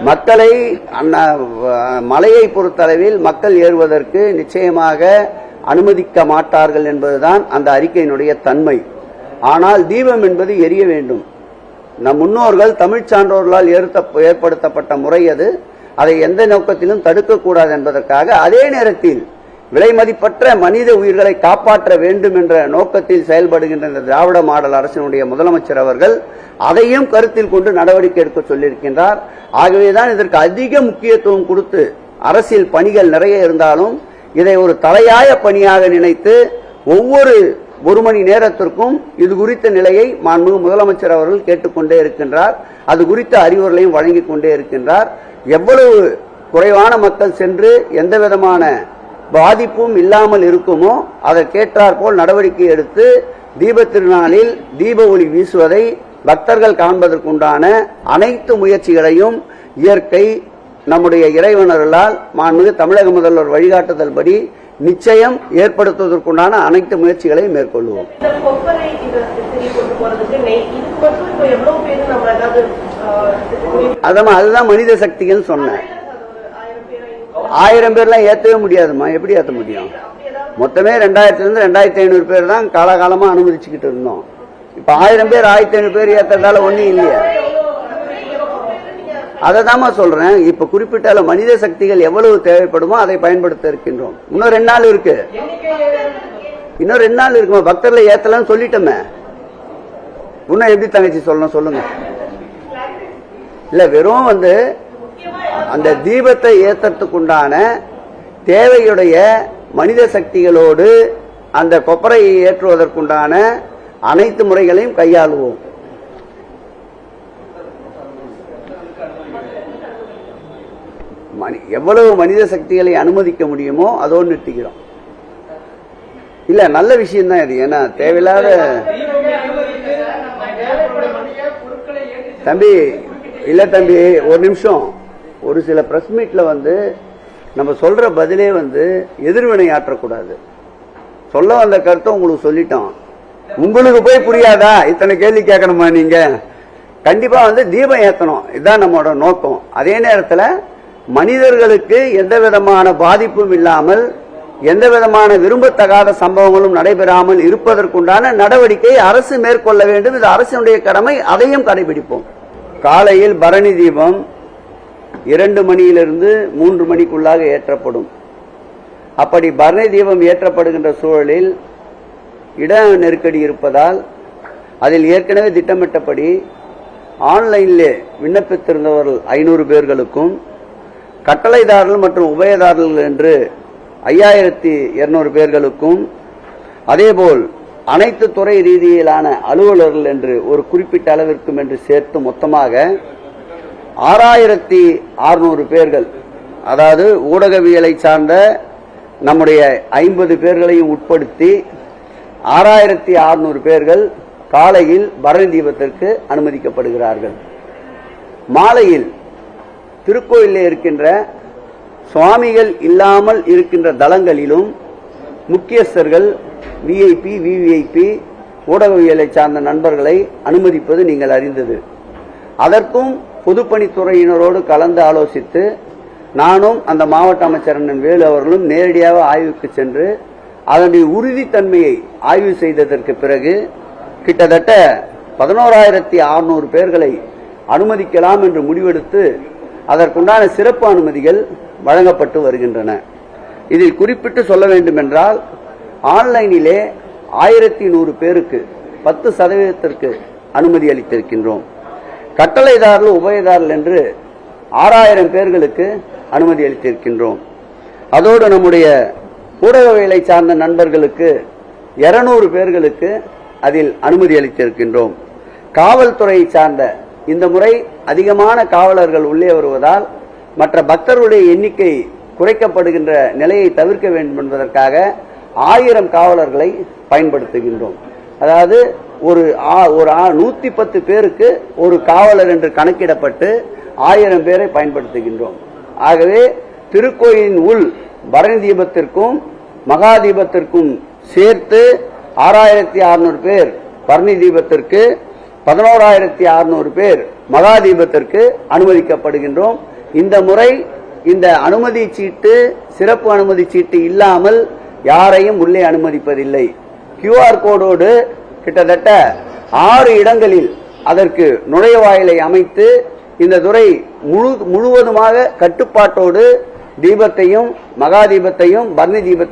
மக்களை அண்ணா- மலையை பொறுத்தளவில் மக்கள் ஏறுவதற்கு நிச்சயமாக அனுமதிக்க மாட்டார்கள் என்பதுதான் அந்த அறிக்கையினுடைய தன்மை. ஆனால் தீபம் என்பது எரிய வேண்டும். நம் முன்னோர்கள் தமிழ்ச் சான்றோர்களால் ஏற்படுத்தப்பட்ட முறை அது. அதை எந்த நோக்கத்திலும் தடுக்கக்கூடாது என்பதற்காக அதே நேரத்தில் விலைமதிப்பற்ற மனித உயிர்களை காப்பாற்ற வேண்டும் என்ற நோக்கத்தில் செயல்படுகின்ற இந்த திராவிட மாடல் அரசினுடைய முதலமைச்சர் அவர்கள் அதையும் கருத்தில் கொண்டு நடவடிக்கை எடுக்க சொல்லியிருக்கின்றார். ஆகவேதான் இதற்கு அதிக முக்கியத்துவம் கொடுத்து அரசியல் பணிகள் நிறைய இருந்தாலும் இதை ஒரு தலையாய பணியாக நினைத்து ஒவ்வொரு ஒரு மணி நேரத்திற்கும் இது குறித்த நிலையை மாண்புமிகு முதலமைச்சர் அவர்கள் கேட்டுக்கொண்டே இருக்கின்றார். அது குறித்த அறிவுரைகளையும் வழங்கிக் கொண்டே இருக்கின்றார். எவ்வளவு குறைவான மக்கள் சென்று எந்த விதமான பாதிப்பும் இல்லாமல் இருக்குமோ அதற்கேற்றாற் போல் நடவடிக்கை எடுத்து தீப திருநாளில் தீப ஒளி வீசுவதை பக்தர்கள் காண்பதற்குண்டான அனைத்து முயற்சிகளையும் இயற்கை நம்முடைய இறைவனர்களால் மாண்புமிகு தமிழக முதல்வர் வழிகாட்டுதல் படி நிச்சயம் ஏற்படுத்துவதற்குண்டான அனைத்து முயற்சிகளையும் மேற்கொள்வோம். அதான் அதுதான் மனித சக்திகள் சொன்னேன் அது ஒரு ஆயிரம் பேர் ஐநூறு ஆயிரம் பேர்லாம் ஏற்றவே முடியாதும்மா. எப்படி ஏற்ற முடியும்? மொத்தமே ரெண்டாயிரத்துல இருந்து ரெண்டாயிரத்தி ஐநூறு பேர் தான் காலகாலமா அனுமதிச்சுக்கிட்டு இருந்தோம். இப்ப ஆயிரம் பேர் ஆயிரத்தி ஐநூறு பேர் ஏற்றதால ஒண்ணும் இல்லையா. அதை தாம்மா சொல்றேன். இப்போ குறிப்பிட்டால மனித சக்திகள் எவ்வளவு தேவைப்படுமோ அதை பயன்படுத்த இருக்கின்றோம். இன்னும் ரெண்டு நாள் இருக்கு. இன்னும் ரெண்டு நாள் இருக்குமா? பக்தர்ல ஏத்தலன்னு சொல்லிட்டோமே. இன்னும் எப்படி தங்கச்சி சொல்லணும் சொல்லுங்க. இல்ல வெறும் வந்து அந்த தீபத்தை ஏற்றுறதுக்குண்டான தேவையுடைய மனித சக்திகளோடு அந்த கொப்பரையை ஏற்றுவதற்குண்டான அனைத்து முறைகளையும் கையாளுவோம். எவ்வளவு மனித சக்திகளை அனுமதிக்க முடியுமோ அதோடு நிறுத்திக்கிறோம். இல்ல நல்ல விஷயம் தான் இது. ஏன்னா தேவையில்லாத தம்பி இல்ல தம்பி ஒரு நிமிஷம். ஒரு சில ப்ரெஸ் மீட்டில் வந்து நம்ம சொல்கிற பதிலே வந்து எதிர்வினை ஆற்றக்கூடாது. சொல்ல வந்த கருத்தை உங்களுக்கு சொல்லிட்டோம். உங்களுக்கு போய் புரியாதா? இத்தனை கேள்வி கேட்கணுமா நீங்கள் கண்டிப்பாக வந்து தீபம் ஏற்றணும் இதுதான் நம்மளோட நோக்கம். அதே நேரத்தில் மனிதர்களுக்கு எந்த விதமான பாதிப்பும் இல்லாமல் எந்த விதமான விரும்பத்தகாத சம்பவங்களும் நடைபெறாமல் இருப்பதற்குண்டான நடவடிக்கை அரசு மேற்கொள்ள வேண்டும். இது அரசினுடைய கடமை. அதையும் கடைபிடிப்போம். காலையில் பரணி தீபம் இரண்டு மணியிலிருந்து மூன்று மணிக்குள்ளாக ஏற்றப்படும். அப்படி பரணி தீபம் ஏற்றப்படுகின்ற சூழலில் இட நெருக்கடி இருப்பதால் அதில் ஏற்கனவே திட்டமிட்டபடி ஆன்லைனிலே விண்ணப்பித்திருந்தவர்கள் ஐநூறு பேர்களுக்கும் கட்டளைதாரர்கள் மற்றும் உபயதாரர்கள் என்று ஐயாயிரத்தி இருநூறு பேர்களுக்கும் அதேபோல் அனைத்து துறை ரீதியிலான அலுவலர்கள் என்று ஒரு குறிப்பிட்ட அளவிற்கும் என்று சேர்த்து மொத்தமாக ஆறாயிரத்தி அறுநூறு பேர்கள். அதாவது ஊடகவியலை சார்ந்த நம்முடைய ஐம்பது பேர்களையும் உட்படுத்தி ஆறாயிரத்தி அறுநூறு பேர்கள் காலையில் பரணி தீபத்திற்கு அனுமதிக்கப்படுகிறார்கள். மாலையில் திருக்கோயிலில் இருக்கின்ற சுவாமிகள் இல்லாமல் இருக்கின்ற தலங்களிலும் முக்கியஸ்தர்கள் விஐபி விவிஐபி ஊடகவியலை சார்ந்த நண்பர்களை அனுமதிப்பது நீங்கள் அறிந்தது. அதற்கும் பொதுப்பணித்துறையினரோடு கலந்து ஆலோசித்து நானும் அந்த மாவட்ட அமைச்சர் அண்ணன் வேலு அவர்களும் நேரடியாக ஆய்வுக்கு சென்று அதனுடைய உறுதித்தன்மையை ஆய்வு செய்ததற்கு பிறகு கிட்டத்தட்ட பதினோராயிரத்தி அறுநூறு பேர்களை அனுமதிக்கலாம் என்று முடிவெடுத்து அதற்குண்டான சிறப்பு அனுமதிகள் வழங்கப்பட்டு வருகின்றன. இதில் குறிப்பிட்டு சொல்ல வேண்டும் என்றால் ஆன்லைனிலே ஆயிரத்தி நூறு பேருக்கு பத்து சதவீதத்திற்கு அனுமதி அளித்திருக்கின்றோம். கட்டளைதாரர்கள் உபயதாரர்கள் என்று ஆறாயிரம் பேர்களுக்கு அனுமதி அளித்திருக்கின்றோம். அதோடு நம்முடைய ஊடகவியலை சார்ந்த நண்பர்களுக்கு இருநூறு பேர்களுக்கு அதில் அனுமதி அளித்திருக்கின்றோம். காவல்துறையை சார்ந்த இந்த முறை அதிகமான காவலர்கள் உள்ளே வருவதால் மற்ற பக்தர்களுடைய எண்ணிக்கை குறைக்கப்படுகின்ற நிலையை தவிர்க்க வேண்டும் என்பதற்காக ஆயிரம் காவலர்களை பயன்படுத்துகின்றோம். அதாவது ஒரு ஆ- ஒரு நூத்தி பத்து பேருக்கு ஒரு காவலர் என்று கணக்கிடப்பட்டு ஆயிரம் பேரை பயன்படுத்துகின்றோம். ஆகவே திருக்கோயிலின் உள் பரணி தீபத்திற்கும் மகா தீபத்திற்கும் சேர்த்து ஆறாயிரத்தி அறுநூறு பேர் பரணி தீபத்திற்கு பதினோராயிரத்தி அறுநூறு பேர் மகா தீபத்திற்கு அனுமதிக்கப்படுகின்றோம். இந்த முறை இந்த அனுமதி சீட்டு சிறப்பு அனுமதி சீட்டு இல்லாமல் யாரையும் உள்ளே அனுமதிப்பதில்லை. கியூஆர் கோடோடு கிட்டத்தட்ட ஆறு இடங்களில் அதற்கு நுழைவாயிலை அமைத்து இந்த துறை முழு முழுவதுமாக கட்டுப்பாட்டோடு தீபத்தையும் மகா தீபத்தையும் பரணி தீபத்தை